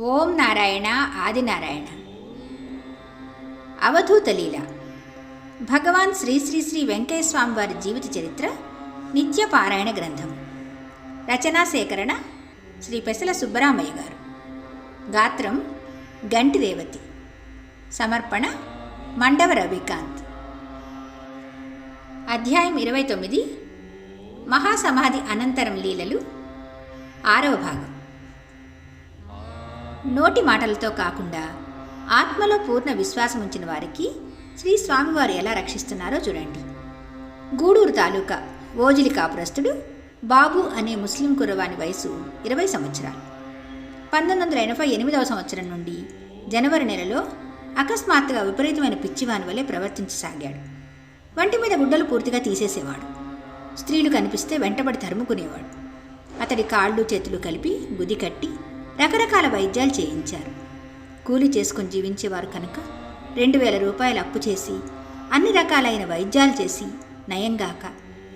ఓం నారాయణ ఆదినారాయణ. అవధూత లీల. భగవాన్ శ్రీ శ్రీ శ్రీ వెంకయ్య వారి జీవిత చరిత్ర నిత్య పారాయణ గ్రంథం. రచనా సేకరణ శ్రీ పెసల సుబ్బరామయ్య గారు. గాత్రం గంటి రేవతి. సమర్పణ మండవ రవికాంత్. అధ్యాయం ఇరవై తొమ్మిది. మహాసమాధి అనంతరం లీలలు. ఆరవ భాగం. నోటి మాటలతో కాకుండా ఆత్మలో పూర్ణ విశ్వాసం ఉంచిన వారికి శ్రీ స్వామివారు ఎలా రక్షిస్తున్నారో చూడండి. గూడూరు తాలూకా ఓజిలి కాపురస్తుడు బాబు అనే ముస్లిం కురవాని వయసు ఇరవై సంవత్సరాలు. పంతొమ్మిది వందల ఎనభై ఎనిమిదవ సంవత్సరం నుండి జనవరి నెలలో అకస్మాత్తుగా విపరీతమైన పిచ్చివాని వలె ప్రవర్తించసాగాడు. వంటి మీద గుడ్డలు పూర్తిగా తీసేసేవాడు. స్త్రీలు కనిపిస్తే వెంటబడి తరుముకునేవాడు. అతడి కాళ్ళు చేతులు కలిపి గుది కట్టి రకరకాల వైద్యాలు చేయించారు. కూలి చేసుకుని జీవించేవారు కనుక రెండు వేల రూపాయలు అప్పు చేసి అన్ని రకాలైన వైద్యాలు చేసి నయంగాక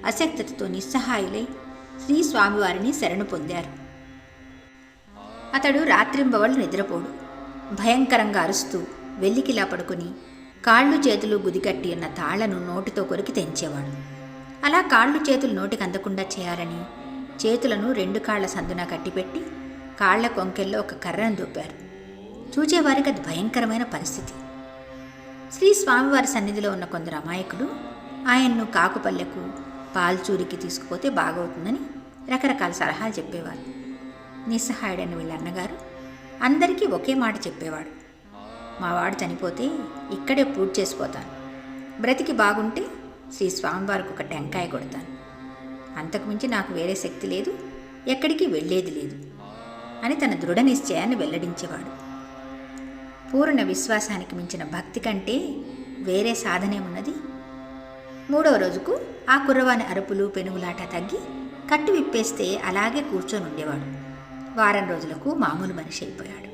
అశక్తతతో నిస్సహాయులై శ్రీ స్వామివారిని శరణు పొందారు. అతడు రాత్రింబవళ్ళు నిద్రపోడు. భయంకరంగా అరుస్తూ వెల్లికిలా పడుకుని కాళ్ళు చేతులు గుదికట్టి ఉన్న తాళ్ళను నోటితో కొరికి తెంచేవాడు. అలా కాళ్ళు చేతులు నోటికి అందకుండా చేయాలని చేతులను రెండు కాళ్ళ సందున కట్టిపెట్టి కాళ్ళ కొంకెల్లో ఒక కర్రను దూపారు. చూచేవారికి అది భయంకరమైన పరిస్థితి. శ్రీ స్వామివారి సన్నిధిలో ఉన్న కొందరు అమాయకులు ఆయన్ను కాకుపల్లెకు పాల్చూరికి తీసుకుపోతే బాగవుతుందని రకరకాల సలహాలు చెప్పేవారు. నిస్సహాయుడైన వీళ్ళ అన్నగారు అందరికీ ఒకే మాట చెప్పేవాడు. మావాడు చనిపోతే ఇక్కడే పూజ చేసిపోతాను. బ్రతికి బాగుంటే శ్రీ స్వామివారికి ఒక టెంకాయ కొడతాను. అంతకుమించి నాకు వేరే శక్తి లేదు ఎక్కడికి వెళ్ళేది లేదు. అని తన దృఢ నిశ్చయాన్ని వెల్లడించేవాడు. పూర్ణ విశ్వాసానికి మించిన భక్తి కంటే వేరే సాధనేమున్నది? మూడవ రోజుకు ఆ కుర్రవాని అరుపులు పెనుగులాట తగ్గి కట్టు విప్పేస్తే అలాగే కూర్చొని ఉండేవాడు వారం రోజులకు మామూలు మనిషి అయిపోయాడు.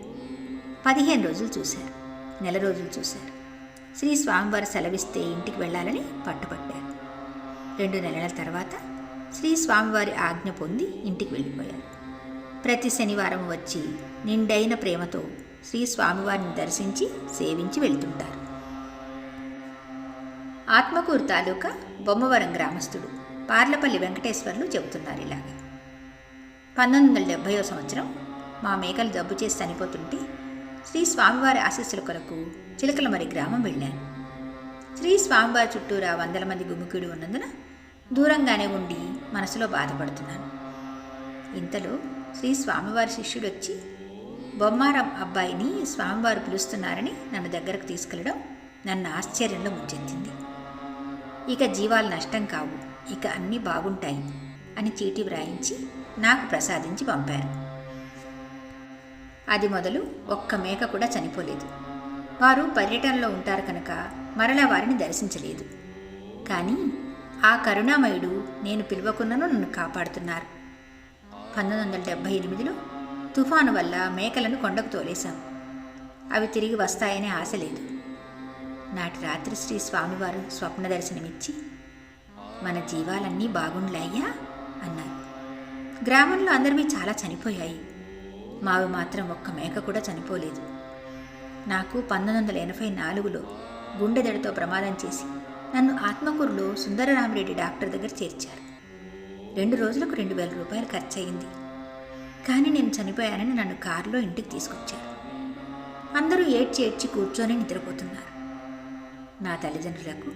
పదిహేను రోజులు చూశారు. నెల రోజులు చూశారు. శ్రీ స్వామివారు సెలవిస్తే ఇంటికి వెళ్ళాలని పట్టుపట్టారు రెండు నెలల తర్వాత శ్రీ స్వామివారి ఆజ్ఞ పొంది ఇంటికి వెళ్ళిపోయారు. ప్రతి శనివారం వచ్చి నిండైన ప్రేమతో శ్రీ స్వామివారిని దర్శించి సేవించి వెళ్తుంటారు. ఆత్మకూరు తాలూకా బొమ్మవరం గ్రామస్తుడు పార్లపల్లి వెంకటేశ్వర్లు చెబుతున్నారు ఇలాగా. పంతొమ్మిది వందల డెబ్భైవ సంవత్సరం మా మేకలు జబ్బు చేసి చనిపోతుంటే శ్రీ స్వామివారి ఆశీస్సుల కొరకు చిలకలమరి గ్రామం వెళ్ళాను. శ్రీ స్వామివారి చుట్టూరా వందల మంది గుమికూడి ఉన్నందున దూరంగానే ఉండి మనసులో బాధపడుతున్నాను. ఇంతలో శ్రీ స్వామివారి శిష్యుడు వచ్చి బొమ్మారం అబ్బాయిని స్వామివారు పిలుస్తున్నారని నన్ను దగ్గరకు తీసుకెళ్ళడం నన్ను ఆశ్చర్యంలో ముంచెత్తింది. ఇక జీవాలు నష్టం కావు ఇక అన్నీ బాగుంటాయి అని చీటి వ్రాయించి నాకు ప్రసాదించి పంపారు. అది మొదలు ఒక్క మేక కూడా చనిపోలేదు. వారు పర్యటనలో ఉంటారు కనుక మరలా వారిని దర్శించలేదు. కానీ ఆ కరుణామయుడు నేను పిలువకున్నను నన్ను కాపాడుతున్నారు. పంతొమ్మిది వందల డెబ్భై ఎనిమిదిలో తుఫాను వల్ల మేకలను కొండకు తోలేశాం. అవి తిరిగి వస్తాయనే ఆశ లేదు. నాటి రాత్రి శ్రీ స్వామివారు స్వప్న దర్శనమిచ్చి మన జీవాలన్నీ బాగుండ్లాయ్యా అన్నారు. గ్రామంలో అందరివి చాలా చనిపోయాయి. మావి మాత్రం ఒక్క మేక కూడా చనిపోలేదు. నాకు పంతొమ్మిది వందల ఎనభై నాలుగులో గుండెదడితో ప్రమాదం చేసి నన్ను ఆత్మకూరులో సుందరరామిరెడ్డి డాక్టర్ దగ్గర చేర్చారు. రెండు రోజులకు రెండు వేల రూపాయలు ఖర్చు అయింది కానీ నేను చనిపోయానని నన్ను కారులో ఇంటికి తీసుకొచ్చారు. అందరూ ఏడ్చి ఏడ్చి కూర్చొని నిద్రపోతున్నారు. నా తల్లిదండ్రులకు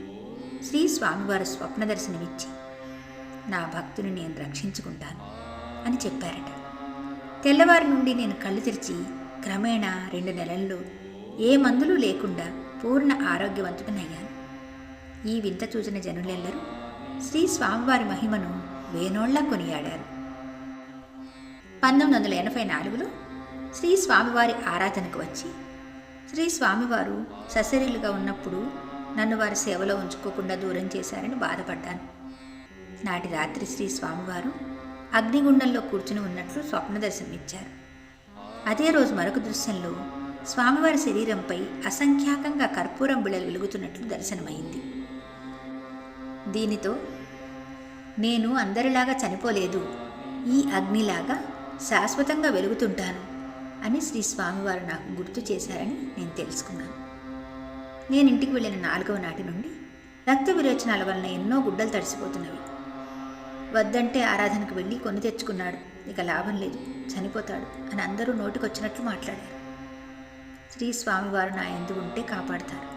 శ్రీ స్వామివారు స్వప్న దర్శనమిచ్చి నా భక్తుని నేను రక్షించుకుంటాను అని చెప్పారట. తెల్లవారి నుండి నేను కళ్ళు తెరిచి క్రమేణా రెండు నెలల్లో ఏ మందులు లేకుండా పూర్ణ ఆరోగ్యవంతుడనయ్యాను. ఈ వింత చూసిన జనులెల్లరూ శ్రీ స్వామివారి మహిమను వేనోళ్ళా కొనియాడారు. పంతొమ్మిది వందల ఎనభై నాలుగులో శ్రీ స్వామివారి ఆరాధనకు వచ్చి శ్రీ స్వామివారు సశరీలుగా ఉన్నప్పుడు నన్ను వారి సేవలో ఉంచుకోకుండా దూరం చేశారని బాధపడ్డాను. నాటి రాత్రి శ్రీ స్వామివారు అగ్నిగుండంలో కూర్చుని ఉన్నట్లు స్వప్న దర్శనమిచ్చారు. అదే రోజు మరొక దృశ్యంలో స్వామివారి శరీరంపై అసంఖ్యాకంగా కర్పూరం బిళ్ళలు వెలుగుతున్నట్లు దర్శనమైంది. దీనితో నేను అందరిలాగా చనిపోలేదు. ఈ అగ్నిలాగా శాశ్వతంగా వెలుగుతుంటాను అని శ్రీ స్వామివారు నాకు గుర్తు చేశారని నేను తెలుసుకున్నాను. నేను ఇంటికి వెళ్ళిన నాలుగవ నాటి నుండి రక్త విరోచనాల వలన ఎన్నో గుడ్డలు తడిసిపోతున్నవి. వద్దంటే ఆరాధనకు వెళ్ళి కొని తెచ్చుకున్నాడు. ఇక లాభం లేదు చనిపోతాడు అని అందరూ నోటికొచ్చినట్లు మాట్లాడారు. శ్రీ స్వామివారు నా ఎందు ఉంటే కాపాడతారు.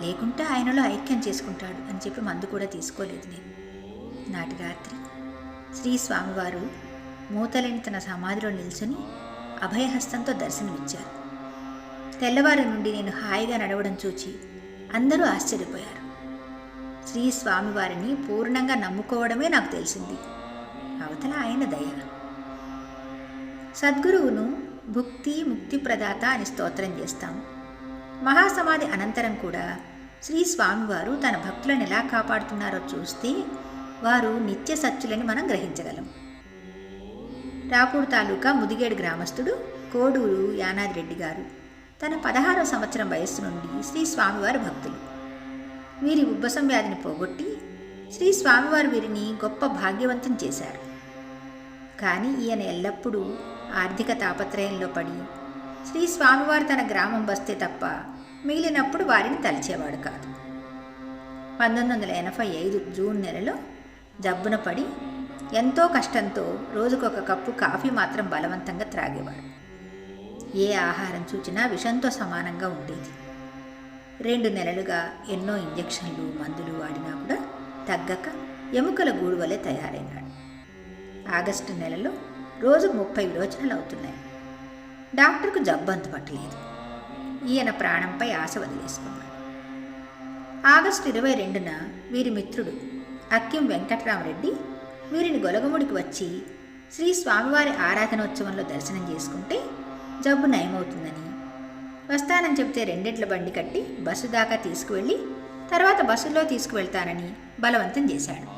లేకుంటే ఆయనలో ఐక్యం చేసుకుంటాడు అని చెప్పి మందు కూడా తీసుకోలేదు నేను. నాటి రాత్రి శ్రీ స్వామివారు మూతలేని తన సమాధిలో నిల్చుని అభయహస్తంతో దర్శనమిచ్చారు. తెల్లవారి నుండి నేను హాయిగా నడవడం చూచి అందరూ ఆశ్చర్యపోయారు. శ్రీ స్వామివారిని పూర్ణంగా నమ్ముకోవడమే నాకు తెలిసింది. అవతల ఆయన దయ. సద్గురువును భుక్తి ముక్తి ప్రదాత అని స్తోత్రం చేస్తాం. మహాసమాధి అనంతరం కూడా శ్రీ స్వామివారు తన భక్తులను ఎలా కాపాడుతున్నారో చూస్తే వారు నిత్య సత్యులని మనం గ్రహించగలం. రాపూర్ తాలూకా ముదిగేడు గ్రామస్తుడు కోడూరు యానాది రెడ్డి గారు. తన పదహారవ సంవత్సరం వయస్సు నుండి శ్రీ స్వామివారి భక్తులు. వీరి ఉబ్బసం వ్యాధిని పోగొట్టి శ్రీ స్వామివారు వీరిని గొప్ప భాగ్యవంతం చేశారు. కానీ ఈయన ఎల్లప్పుడూ ఆర్థిక తాపత్రయంలో పడి శ్రీ స్వామివారు తన గ్రామం వస్తే తప్ప మిగిలినప్పుడు వారిని తలిచేవాడు కాదు. పంతొమ్మిది వందల ఎనభై ఐదు జూన్ నెలలో జబ్బున పడి ఎంతో కష్టంతో రోజుకొక కప్పు కాఫీ మాత్రం బలవంతంగా త్రాగేవాడు. ఏ ఆహారం చూచినా విషంతో సమానంగా ఉండేది. రెండు నెలలుగా ఎన్నో ఇంజెక్షన్లు మందులు వాడినా కూడా తగ్గక ఎముకల గూడు వలె తయారైనాడు. ఆగస్టు నెలలో రోజు ముప్పై విరోచనలు అవుతున్నాయి. డాక్టర్కు జబ్బు అంత పట్టలేదు. ఈయన ప్రాణంపై ఆశ వదిలేసుకున్నాడు. ఆగస్టు ఇరవై రెండున వీరి మిత్రుడు అక్కిం వెంకట్రామరెడ్డి వీరిని గొలగముడికి వచ్చి శ్రీ స్వామివారి ఆరాధనోత్సవంలో దర్శనం చేసుకుంటే జబ్బు నయమవుతుందని. వస్తానని చెబితే రెండిట్ల బండి కట్టి బస్సు దాకా తీసుకువెళ్ళి తర్వాత బస్సులో తీసుకువెళ్తానని బలవంతం చేశాడు.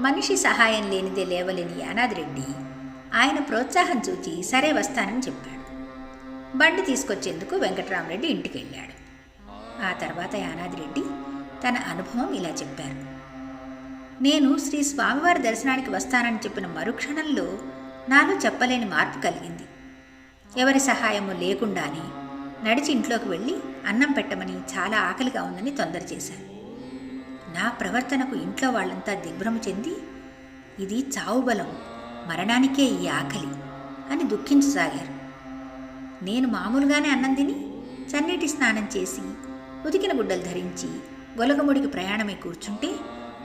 మనిషి సహాయం లేనిదే లేవలేని యానాదిరెడ్డి ఆయన ప్రోత్సాహం చూచి సరే వస్తానని చెప్పాడు. బండి తీసుకొచ్చేందుకు వెంకట్రామరెడ్డి ఇంటికి వెళ్ళాడు. ఆ తర్వాత యానాదిరెడ్డి తన అనుభవం ఇలా చెప్పారు. నేను శ్రీ స్వామివారి దర్శనానికి వస్తానని చెప్పిన మరుక్షణంలో నాలో చెప్పలేని మార్పు కలిగింది. ఎవరి సహాయము లేకుండానే నడిచి ఇంట్లోకి వెళ్ళి అన్నం పెట్టమని చాలా ఆకలిగా ఉందని తొందర చేశాను నా ప్రవర్తనకు ఇంట్లో వాళ్ళంతా దిగ్భ్రమ చెంది ఇది చావు బలం మరణానికే ఈ ఆకలి అని దుఃఖించసాగారు. నేను మామూలుగానే అన్నం తిని చన్నీటి స్నానం చేసి ఉతికిన గుడ్డలు ధరించి గొలగముడికి ప్రయాణమై కూర్చుంటే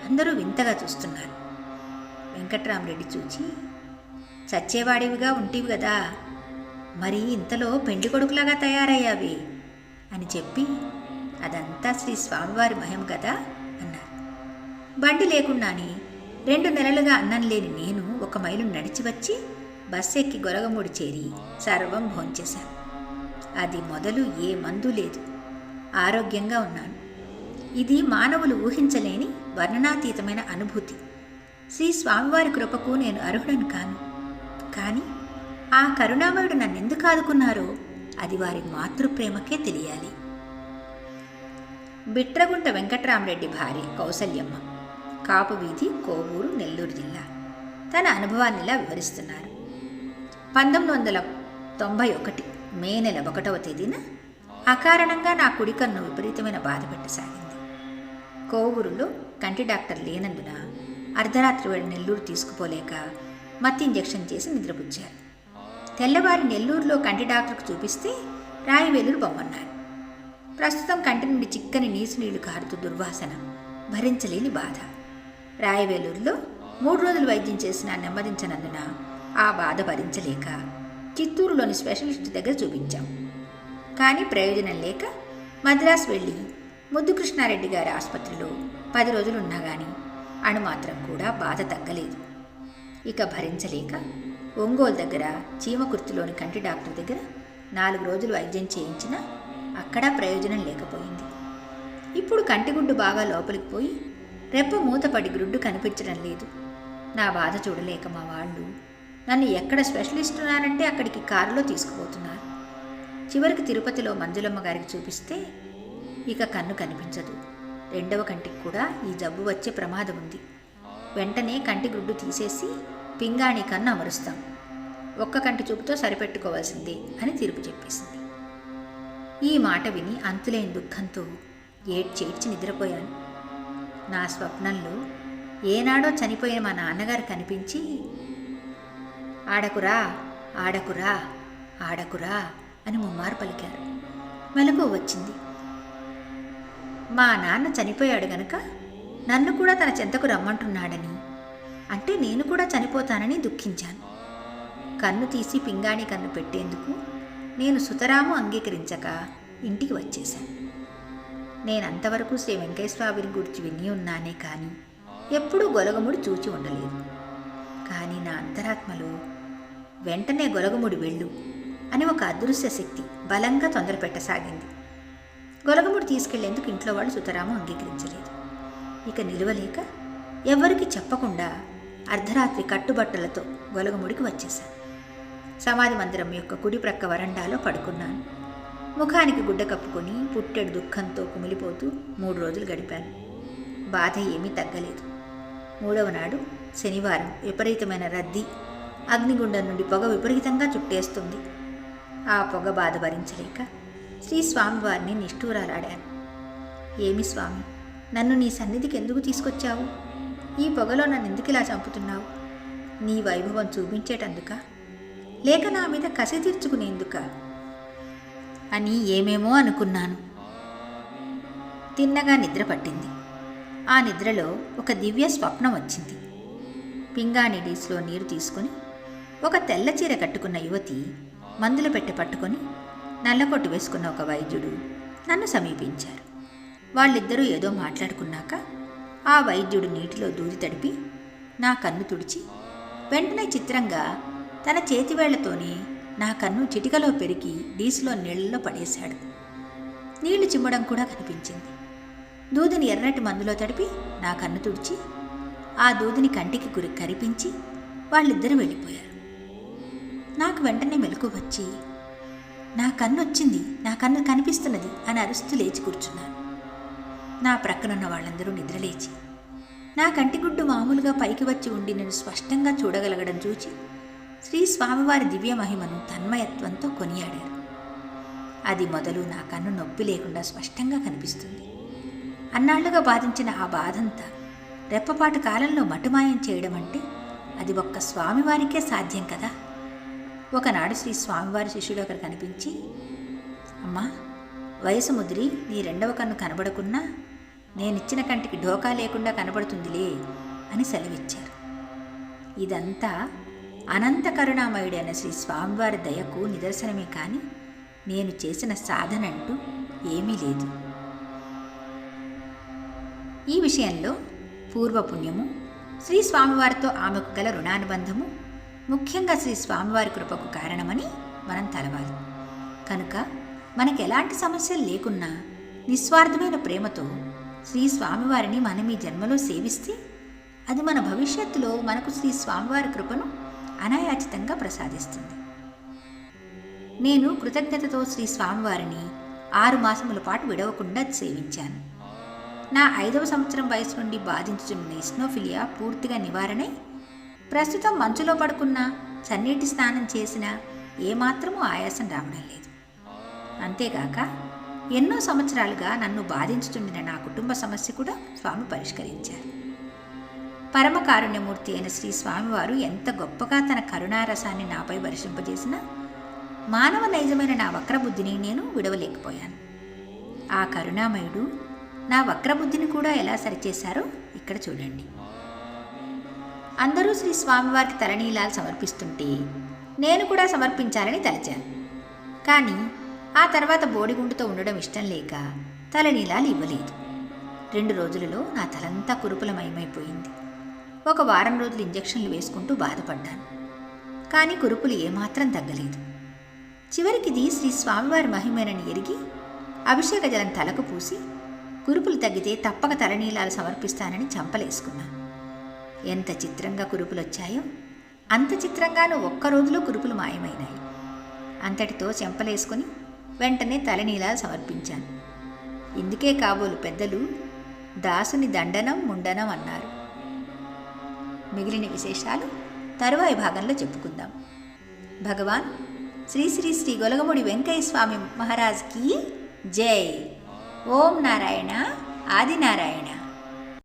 అందరూ వింతగా చూస్తున్నారు. వెంకట్రామరెడ్డి చూచి చచ్చేవాడివిగా ఉంటివి కదా మరి ఇంతలో పెండి కొడుకులాగా తయారయ్యావి అని చెప్పి అదంతా శ్రీ స్వామివారి మహిమ కదా అన్నారు. బండి లేకుండానే రెండు నెలలుగా అన్నం లేని నేను ఒక మైలు నడిచి వచ్చి బస్సు ఎక్కి గొలగమూడి చేరి సర్వం భోంచేశాను. అది మొదలు ఏ మందు లేదు. ఆరోగ్యంగా ఉన్నాను. ఇది మానవులు ఊహించలేని వర్ణనాతీతమైన అనుభూతి. శ్రీ స్వామివారి కృపకు నేను అర్హుడను కాను. కానీ ఆ కరుణామయుడు నన్నెందుకు ఆదుకున్నారో అది వారి మాతృప్రేమకే తెలియాలి. బిట్రగుంట వెంకట్రామరెడ్డి భార్య కౌసల్యమ్మ కాపు వీధి కోవూరు నెల్లూరు జిల్లా. తన అనుభవాన్ని ఇలా వివరిస్తున్నారు. పంతొమ్మిది వందల తొంభై ఒకటి మే నెల ఒకటవ తేదీన అకారణంగా నా కుడికన్ను విపరీతమైన బాధ పెట్టసాగింది. కోవూరులో కంటి డాక్టర్ లేనందున అర్ధరాత్రి వేళ నెల్లూరు తీసుకుపోలేక మత్తి ఇంజెక్షన్ చేసి నిద్రపుచ్చారు. తెల్లవారి నెల్లూరులో కంటి డాక్టర్కు చూపిస్తే రాయి బొమ్మన్నారు. ప్రస్తుతం కంటి నుండి చిక్కని నీసు నీళ్ళు కారుతూ దుర్వాసన భరించలేని బాధ. రాయవేలూరులో మూడు రోజులు వైద్యం చేసినా నెమ్మదించనందున ఆ బాధ భరించలేక చిత్తూరులోని స్పెషలిస్ట్ దగ్గర చూపించాం. కానీ ప్రయోజనం లేక మద్రాసు వెళ్ళి ముద్దుకృష్ణారెడ్డి గారి ఆసుపత్రిలో పది రోజులు ఉన్నా కానీ అణు మాత్రం కూడా బాధ తగ్గలేదు. ఇక భరించలేక ఒంగోలు దగ్గర చీమకుర్తిలోని కంటి డాక్టర్ దగ్గర నాలుగు రోజులు వైద్యం చేయించినా అక్కడా ప్రయోజనం లేకపోయింది. ఇప్పుడు కంటిగుడ్డు బాగా లోపలికి పోయి రెప్ప మూతపడి గ్రుడ్డు కనిపించడం లేదు. నా బాధ చూడలేక మా వాళ్ళు నన్ను ఎక్కడ స్పెషలిస్ట్ ఉన్నారంటే అక్కడికి కారులో తీసుకుపోతున్నారు. చివరికి తిరుపతిలో మంజులమ్మ గారికి చూపిస్తే ఇక కన్ను కనిపించదు. రెండవ కంటికి కూడా ఈ జబ్బు వచ్చే ప్రమాదం ఉంది. వెంటనే కంటి గుడ్డు తీసేసి పింగాణి కన్ను అమరుస్తాం. ఒక్క కంటి చూపుతో సరిపెట్టుకోవాల్సిందే అని తీర్పు చెప్పేసింది. ఈ మాట విని అంతులేని దుఃఖంతో ఏడ్చేడ్చి నిద్రపోయాను. నా స్వప్నంలో ఏనాడో చనిపోయిన మా నాన్నగారు కనిపించి ఆడకురా ఆడకురా ఆడకురా అని ముమ్మారు పలికారు. మెలకు వచ్చింది. మా నాన్న చనిపోయాడు గనక నన్ను కూడా తన చెంతకు రమ్మంటున్నాడని. అంటే నేను కూడా చనిపోతానని దుఃఖించాను. కన్ను తీసి పింగాణి కన్ను పెట్టేందుకు నేను సుతరాము అంగీకరించక ఇంటికి వచ్చేశాను. నేను అంతవరకు శ్రీ వెంకటేశ్వరావిని గురించి విని ఉన్నానే కానీ ఎప్పుడూ గొలగముడు చూచి ఉండలేదు. కానీ నా అంతరాత్మలో వెంటనే గొలగముడి వెళ్ళు అని ఒక అదృశ్య శక్తి బలంగా తొందర పెట్టసాగింది గొలగముడు తీసుకెళ్ళేందుకు ఇంట్లో వాళ్ళు సుతరాము అంగీకరించలేదు. ఇక నిలవలేక ఎవ్వరికి చెప్పకుండా అర్ధరాత్రి కట్టుబట్టలతో గొలగముడికి వచ్చేశాను. సమాధి మందిరం యొక్క కుడి ప్రక్క వరండాలో పడుకున్నాను. ముఖానికి గుడ్డ కప్పుకొని పుట్టెడు దుఃఖంతో కుమిలిపోతూ మూడు రోజులు గడిపాను. బాధ ఏమీ తగ్గలేదు. మూడవ నాడు శనివారం విపరీతమైన రద్దీ అగ్నిగుండం నుండి పొగ విపరీతంగా చుట్టేస్తుంది. ఆ పొగ బాధ భరించలేక శ్రీ స్వామివారిని నిష్ఠూరాలాడాను ఏమి స్వామి నన్ను నీ సన్నిధికి ఎందుకు తీసుకొచ్చావు? ఈ పొగలో నన్ను ఎందుకు ఇలా చంపుతున్నావు? నీ వైభవం చూపించేటందుక? లేక నా మీద కసి తీర్చుకునేందుక? అని ఏమేమో అనుకున్నాను. తిన్నగా నిద్ర పట్టింది. ఆ నిద్రలో ఒక దివ్య స్వప్నం వచ్చింది. పింగాణి డీస్లో నీరు తీసుకొని ఒక తెల్ల చీర కట్టుకున్న యువతి మందులు పెట్టె పట్టుకొని నల్లకొట్టు వేసుకున్న ఒక వైద్యుడు నన్ను సమీపించారు. వాళ్ళిద్దరూ ఏదో మాట్లాడుకున్నాక ఆ వైద్యుడు నీటిలో దూది తడిపి నా కన్ను తుడిచి వెంటనే చిత్రంగా తన చేతివేళ్ళతోనే నా కన్ను చిటికలో పెరిగి డీసులో నీళ్ళలో పడేశాడు. నీళ్ళు చిమ్మడం కూడా కనిపించింది. దూదిని ఎర్రటి మందులో తడిపి నా కన్ను తుడిచి ఆ దూదిని కంటికి గురి కరిపించి వాళ్ళిద్దరూ వెళ్ళిపోయారు. నాకు వెంటనే మెలకు వచ్చి నా కన్ను వచ్చింది నా కన్ను కనిపిస్తున్నది అని అరుస్తూ లేచి కూర్చున్నాను. నా ప్రక్కనున్న వాళ్ళందరూ నిద్రలేచి నా కంటిగుడ్డు మామూలుగా పైకి వచ్చి ఉండి నేను స్పష్టంగా చూడగలగడం చూచి శ్రీ స్వామివారి దివ్య మహిమను తన్మయత్వంతో కొనియాడారు. అది మొదలు నా కన్ను నొప్పి లేకుండా స్పష్టంగా కనిపిస్తుంది. అన్నాళ్ళుగా బాధించిన ఆ బాధంతా రెప్పపాటు కాలంలో మటుమాయం చేయడం అంటే అది ఒక్క స్వామివారికే సాధ్యం కదా? ఒకనాడు శ్రీ స్వామివారి శిష్యుడు ఒకరు కనిపించి అమ్మా వయసు ముదిరి నీ రెండవ కన్ను కనబడకున్నా నేనిచ్చిన కంటికి ఢోకా లేకుండా కనబడుతుందిలే అని సెలవిచ్చారు. ఇదంతా అనంత కరుణామయుడైన శ్రీ స్వామివారి దయకు నిదర్శనమే కానీ నేను చేసిన సాధన అంటూ ఏమీ లేదు. ఈ విషయంలో పూర్వపుణ్యము శ్రీ స్వామివారితో ఆమెకు గల రుణానుబంధము ముఖ్యంగా శ్రీ స్వామివారి కృపకు కారణమని మనం తలవాలి. కనుక మనకు ఎలాంటి సమస్యలు లేకున్నా నిస్వార్థమైన ప్రేమతో శ్రీ స్వామివారిని మనం ఈ జన్మలో సేవిస్తే అది మన భవిష్యత్తులో మనకు శ్రీ స్వామివారి కృపను అనాయాచితంగా ప్రసాదిస్తుంది. నేను కృతజ్ఞతతో శ్రీ స్వామివారిని ఆరు మాసముల పాటు విడవకుండా సేవించాను. నా ఐదవ సంవత్సరం వయసు నుండి బాధించుతున్న ఇస్నోఫిలియా పూర్తిగా నివారణై ప్రస్తుతం మంచులో పడుకున్న చన్నీటి స్నానం చేసినా ఏమాత్రమూ ఆయాసం రావడం లేదు. అంతేగాక ఎన్నో సంవత్సరాలుగా నన్ను బాధించుతుండిన నా కుటుంబ సమస్య కూడా స్వామి పరిష్కరించారు. పరమకారుణ్యమూర్తి అయిన శ్రీ స్వామివారు ఎంత గొప్పగా తన కరుణారసాన్ని నాపై వర్షింపజేసినా మానవ నైజమైన నా వక్రబుద్ధిని నేను విడవలేకపోయాను. ఆ కరుణామయుడు నా వక్రబుద్ధిని కూడా ఎలా సరిచేశారో ఇక్కడ చూడండి. అందరూ శ్రీ స్వామివారికి తలనీలాలు సమర్పిస్తుంటే నేను కూడా సమర్పించాలని తలచాను కానీ ఆ తర్వాత బోడిగుండుతో ఉండడం ఇష్టం లేక తలనీలాలు ఇవ్వలేదు. రెండు రోజులలో నా తలంతా కురుపులమయమైపోయింది. ఒక వారం రోజులు ఇంజక్షన్లు వేసుకుంటూ బాధపడ్డాను. కానీ కురుపులు ఏమాత్రం తగ్గలేదు. చివరికిది శ్రీ స్వామివారి మహిమేనని ఎరిగి అభిషేక జలం తలకు పూసి కురుపులు తగ్గితే తప్పక తలనీలాలు సమర్పిస్తానని చంపలేసుకున్నాను ఎంత చిత్రంగా కురుపులు వచ్చాయో అంత చిత్రంగానూ ఒక్క రోజులో కురుపులు మాయమైనాయి. అంతటితో చెంపలేసుకుని వెంటనే తలనీలాలు సమర్పించాను. ఇందుకే కాబోలు పెద్దలు దాసుని దండనం ముండనం అన్నారు. మిగిలిన విశేషాలు తరువాయి భాగంలో చెప్పుకుందాం. భగవాన్ శ్రీ శ్రీ శ్రీ గొలగముడి వెంకయ్య స్వామి మహారాజ్కి జై. ఓం నారాయణ ఆదినారాయణ.